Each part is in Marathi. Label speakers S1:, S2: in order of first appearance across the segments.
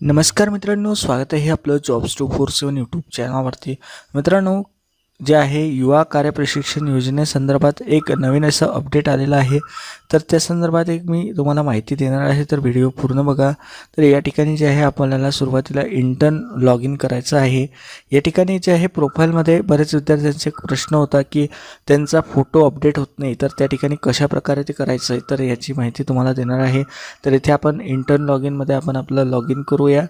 S1: नमस्कार मित्रांनो स्वागत आहे आपलं jobs two four seven YouTube चॅनलवरती मित्रांनो जे आहे युवा कार्यप्रशिक्षण योजनेसंदर्भात एक नवीन असं अपडेट आलेलं आहे. तर त्या संदर्भात एक मी तुम्हाला माहिती देणार आहे. तर व्हिडिओ पूर्ण बघा. तर या ठिकाणी जे आहे आपल्याला सुरुवातीला इंटर्न लॉग इन करायचं आहे. या ठिकाणी जे आहे प्रोफाईलमध्ये बरेच विद्यार्थ्यांचे प्रश्न होता की त्यांचा फोटो अपडेट होत नाही. तर त्या ठिकाणी कशा प्रकारे ते करायचं आहे तर याची माहिती तुम्हाला देणार आहे. तर इथे आपण इंटर्न लॉग इनमध्ये आपण आपलं लॉग इन करूया.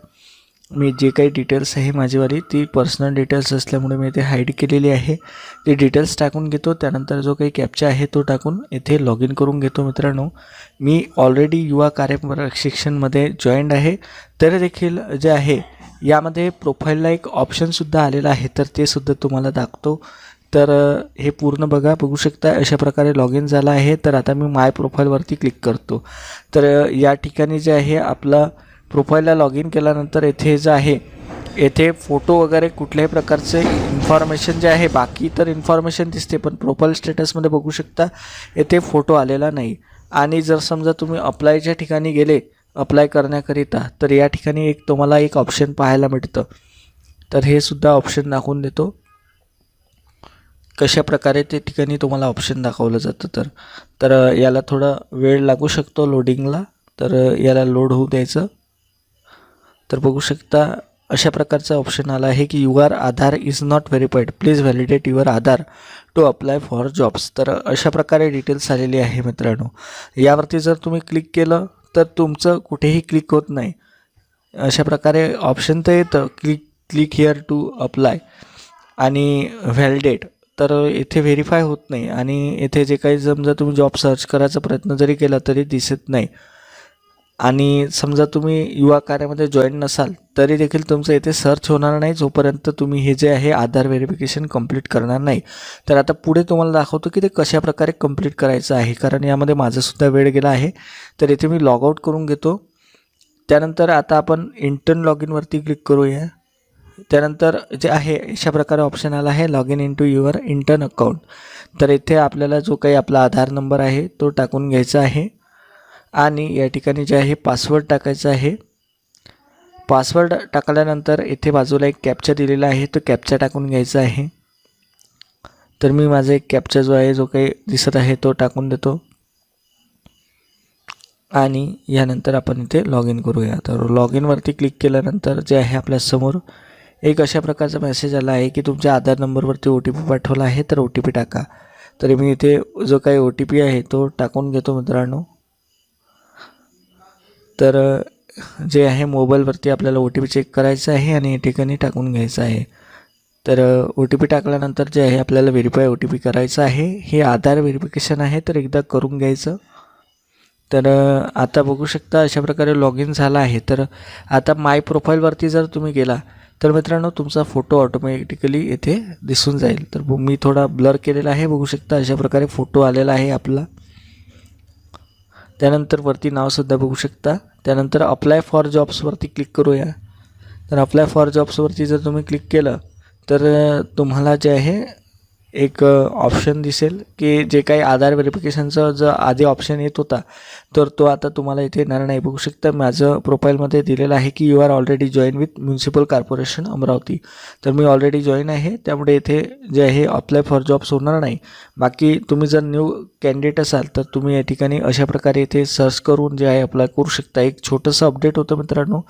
S1: मी जे काही डिटेल्स आहे माझीवाली ती पर्सनल डिटेल्स असल्यामुळे मी ते हाईड केलेली आहे. ते डिटेल्स टाकून घेतो त्यानंतर जो काही कॅप्चा आहे तो टाकून येथे लॉग इन करून घेतो मित्रांनो. मी ऑलरेडी युवा कार्य शिक्षणमध्ये जॉईंड आहे. तरी देखील जे आहे यामध्ये प्रोफाईलला एक ऑप्शनसुद्धा आलेला आहे तर ते सुद्धा तुम्हाला दाखवतो. तर हे पूर्ण बघा बघू शकता अशा प्रकारे लॉग इन झालं आहे. तर आता मी माय प्रोफाईलवरती क्लिक करतो. तर या ठिकाणी जे आहे आपला प्रोफाईलला लॉग इन केल्यानंतर येथे जे आहे येथे फोटो वगैरे कुठल्याही प्रकारचे इन्फॉर्मेशन जे आहे बाकी तर इन्फॉर्मेशन दिसते पण प्रोफाईल स्टेटसमध्ये बघू शकता येथे फोटो आलेला नाही. आणि जर समजा तुम्ही अप्लायच्या ठिकाणी गेले अप्लाय करण्याकरिता तर या ठिकाणी एक तुम्हाला एक ऑप्शन पाहायला मिळतं. तर हे सुद्धा ऑप्शन दाखवून देतो. कशा प्रकारे ते ठिकाणी तुम्हाला ऑप्शन दाखवलं जातं तर. तर याला थोडा वेळ लागू शकतो लोडिंगला तर याला लोड होऊ द्यायचं. तर बघू शकता अशा प्रकारचा ऑप्शन आला आहे की your Aadhaar is not verified please validate your Aadhaar to apply for jobs तर अशा प्रकारे डिटेल्स आलेली आहे मित्रांनो. यावरती जर तुम्ही क्लिक केलं तर तुमचं कुठेही क्लिक होत नाही. अशा प्रकारे ऑप्शन तर येतं. Click click here to apply आणि व्हॅलिडेट तर इथे व्हेरीफाय होत नाही आणि येथे जे काही समजा तुम्ही जॉब सर्च करायचा प्रयत्न जरी केला तरी दिसत नाही. आणि समजा तुम्ही युवा कार्यामध्ये जॉईन नसाल तरी देखील तुमचं इथे सर्च होणार नाही जोपर्यंत तुम्ही हे जे आहे आधार व्हेरिफिकेशन कंप्लीट करणार नाही. तर आता पुढे तुम्हाला दाखवतो की ते कशा प्रकारे कंप्लीट करायचं आहे कारण यामध्ये माझासुद्धा वेळ गेला आहे. तर इथे मी लॉग आऊट करून घेतो. त्यानंतर आता आपण इंटर्न लॉग इनवरती क्लिक करूया. त्यानंतर जे आहे अशा प्रकारे ऑप्शन आला आहे log in in to your intern account तर इथे आपल्याला जो काही आपला आधार नंबर आहे तो टाकून घ्यायचा आहे. आणि या ठिकाणी जे आहे पासवर्ड टाकायचा आहे. पासवर्ड टाकल्यानंतर इथे बाजूला एक कॅप्चा दिलेला आहे तो कॅप्चा टाकून घ्यायचा आहे. तर मी माझा एक कॅप्चा जो आहे जो काही दिसत आहे तो टाकून देतो. आणि यानंतर आपण इथे लॉग इन करूया. तर लॉग इनवरती क्लिक केल्यानंतर जे आहे आपल्यासमोर एक अशा प्रकारचा मेसेज आला आहे की तुमच्या आधार नंबरवरती ओ टी पी पाठवला आहे तर ओ टी पी टाका. तर मी इथे जो काही ओ टी पी आहे तो टाकून घेतो मित्रांनो. तर जे आहे मोबाईलवरती आपल्याला ओ टी पी चेक करायचं आहे आणि या ठिकाणी टाकून घ्यायचं आहे. तर ओ टी पी टाकल्यानंतर जे आहे आपल्याला व्हेरीफाय ओ टी पी करायचं आहे. हे आधार व्हेरिफिकेशन आहे तर एकदा करून घ्यायचं. तर आता बघू शकता अशा प्रकारे लॉग इन झाला आहे. तर आता माय प्रोफाईलवरती जर तुम्ही गेला तर मित्रांनो तुमचा फोटो ऑटोमॅटिकली येथे दिसून जाईल. तर ब- मी थोडा ब्लर केलेला आहे. बघू शकता अशा प्रकारे फोटो आलेला आहे आपला. त्यानंतर वरती नावसुद्धा बघू शकता. त्यानंतर अप्लाय फॉर जॉब्सवरती क्लिक करूया. तर अप्लाय फॉर जॉब्सवरती जर तुम्ही क्लिक केलं तर तुम्हाला जे आहे एक ऑप्शन दिसेल की जे काही आधार व्हेरिफिकेशनचं जो आधी ऑप्शन येत होता तर तो आता तुम्हाला इथे येणार नाही. बघू शकता माझं प्रोफाईलमध्ये दिलेलं आहे की you are already join with municipal corporation Amravati. तर मी ऑलरेडी जॉईन आहे त्यामुळे इथे जे आहे अप्लाय फॉर जॉब्स होणार नाही. बाकी तुम्ही जर न्यू कॅन्डिडेट असाल तर तुम्ही या ठिकाणी अशा प्रकारे इथे सर्च करून जे आहे अप्लाय करू शकता. एक छोटंसं अपडेट होतं मित्रांनो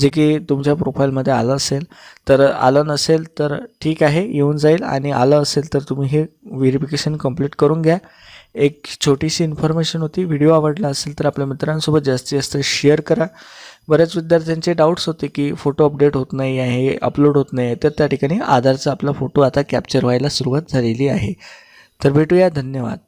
S1: जे की तुमच्या प्रोफाईलमध्ये आलं असेल. तर आलं नसेल तर ठीक आहे येऊन जाईल. आणि आलं असेल तर तुम्ही हे व्हेरिफिकेशन कंप्लीट करून घ्या. एक छोटीशी इन्फॉर्मेशन होती व्हिडिओ आवडला असेल तर आपल्या मित्रांसोबत जास्तीत जास्त शेअर करा. बऱ्याच विद्यार्थ्यांचे डाऊट्स होते की फोटो अपडेट होत नाही आहे अपलोड होत नाही आहे. तर त्या ठिकाणी आधारचा आपला फोटो आता कॅप्चर व्हायला सुरुवात झालेली आहे. तर भेटूया धन्यवाद.